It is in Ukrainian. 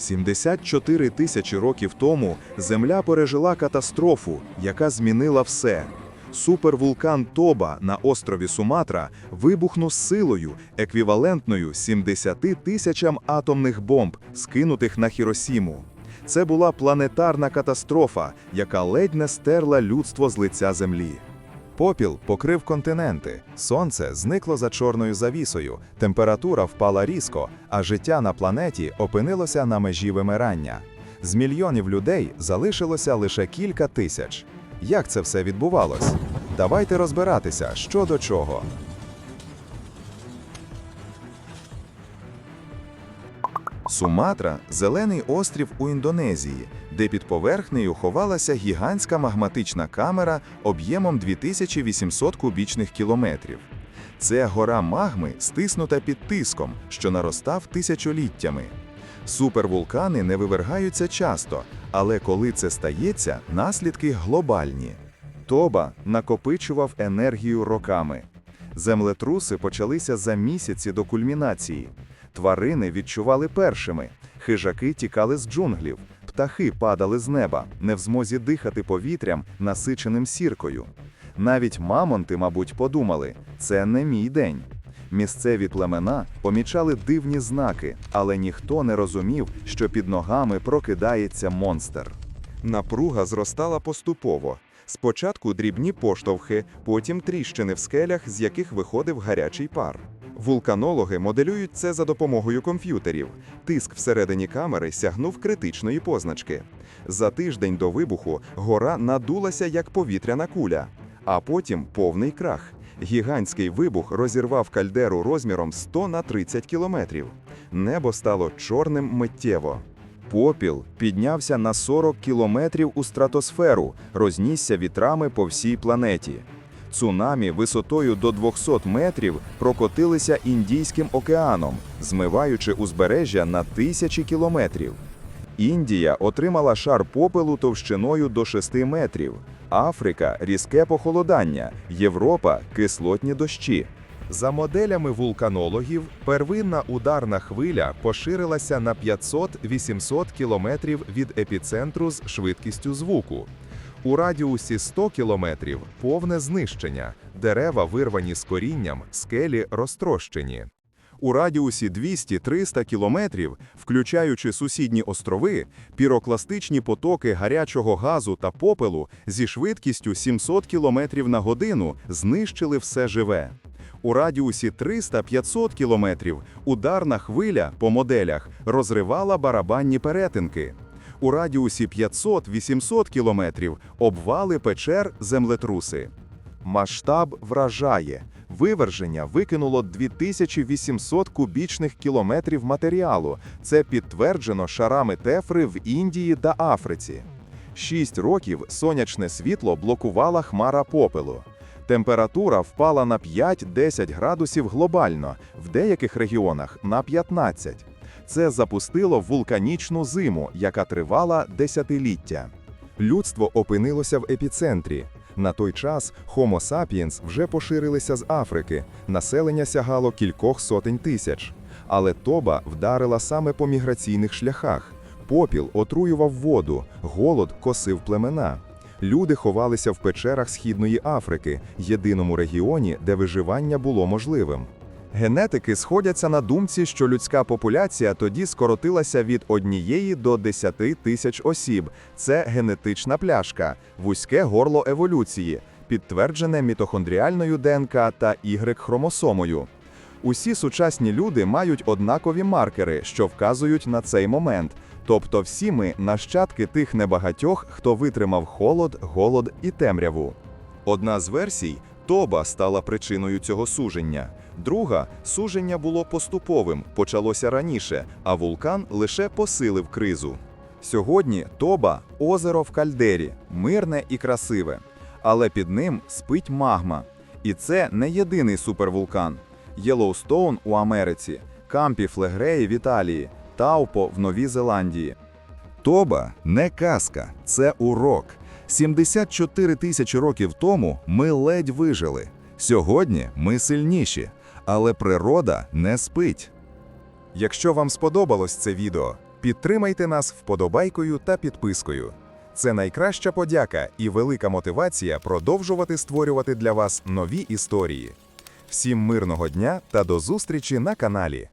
74 тисячі років тому Земля пережила катастрофу, яка змінила все. Супервулкан Тоба на острові Суматра вибухнув силою, еквівалентною 70 тисячам атомних бомб, скинутих на Хіросіму. Це була планетарна катастрофа, яка ледь не стерла людство з лиця Землі. Попіл покрив континенти, сонце зникло за чорною завісою, температура впала різко, а життя на планеті опинилося на межі вимирання. З мільйонів людей залишилося лише кілька тисяч. Як це все відбувалось? Давайте розбиратися, що до чого. Суматра зелений острів у Індонезії, де під поверхнею ховалася гігантська магматична камера об'ємом 2800 кубічних кілометрів. Це гора магми, стиснута під тиском, що наростав тисячоліттями. Супервулкани не вивергаються часто, але коли це стається, наслідки глобальні. Тоба накопичував енергію роками. Землетруси почалися за місяці до кульмінації. Тварини відчували першими, хижаки тікали з джунглів, птахи падали з неба, не в змозі дихати повітрям, насиченим сіркою. Навіть мамонти, мабуть, подумали, це не мій день. Місцеві племена помічали дивні знаки, але ніхто не розумів, що під ногами прокидається монстр. Напруга зростала поступово. Спочатку дрібні поштовхи, потім тріщини в скелях, з яких виходив гарячий пар. Вулканологи моделюють це за допомогою комп'ютерів. Тиск всередині камери сягнув критичної позначки. За тиждень до вибуху гора надулася як повітряна куля, а потім повний крах. Гігантський вибух розірвав кальдеру розміром 100 на 30 кілометрів. Небо стало чорним миттєво. Попіл піднявся на 40 кілометрів у стратосферу, рознісся вітрами по всій планеті. Цунамі висотою до 200 метрів прокотилися Індійським океаном, змиваючи узбережжя на тисячі кілометрів. Індія отримала шар попелу товщиною до 6 метрів, Африка різке похолодання, Європа кислотні дощі. За моделями вулканологів, первинна ударна хвиля поширилася на 500-800 кілометрів від епіцентру з швидкістю звуку. У радіусі 100 кілометрів повне знищення, дерева вирвані з корінням, скелі розтрощені. У радіусі 200-300 кілометрів, включаючи сусідні острови, пірокластичні потоки гарячого газу та попелу зі швидкістю 700 кілометрів на годину знищили все живе. У радіусі 300-500 кілометрів ударна хвиля по моделях розривала барабанні перетинки. У радіусі 500-800 кілометрів обвали печер землетруси. Масштаб вражає. Виверження викинуло 2800 кубічних кілометрів матеріалу. Це підтверджено шарами тефри в Індії та Африці. Шість років сонячне світло блокувала хмара попелу. Температура впала на 5-10 градусів глобально, в деяких регіонах на 15. Це запустило вулканічну зиму, яка тривала десятиліття. Людство опинилося в епіцентрі. На той час Homo sapiens вже поширилися з Африки, населення сягало кількох сотень тисяч. Але тоба вдарила саме по міграційних шляхах. Попіл отруював воду, голод косив племена. Люди ховалися в печерах Східної Африки, єдиному регіоні, де виживання було можливим. Генетики сходяться на думці, що людська популяція тоді скоротилася від однієї до 10 тисяч осіб. Це генетична пляшка, вузьке горло еволюції, підтверджене мітохондріальною ДНК та Y-хромосомою. Усі сучасні люди мають однакові маркери, що вказують на цей момент. Тобто всі ми нащадки тих небагатьох, хто витримав холод, голод і темряву. Одна з версій Тоба стала причиною цього суження. Друга суження було поступовим, почалося раніше, а вулкан лише посилив кризу. Сьогодні Тоба озеро в кальдері, мирне і красиве. Але під ним спить магма. І це не єдиний супервулкан. Єлоустоун у Америці, Кампі Флегреї в Італії, Таупо в Новій Зеландії. Тоба не казка, це урок. 74 тисячі років тому ми ледь вижили. Сьогодні ми сильніші, але природа не спить. Якщо вам сподобалось це відео, Підтримайте нас вподобайкою та підпискою. Це найкраща подяка і велика мотивація продовжувати створювати для вас нові історії. Всім мирного дня та до зустрічі на каналі.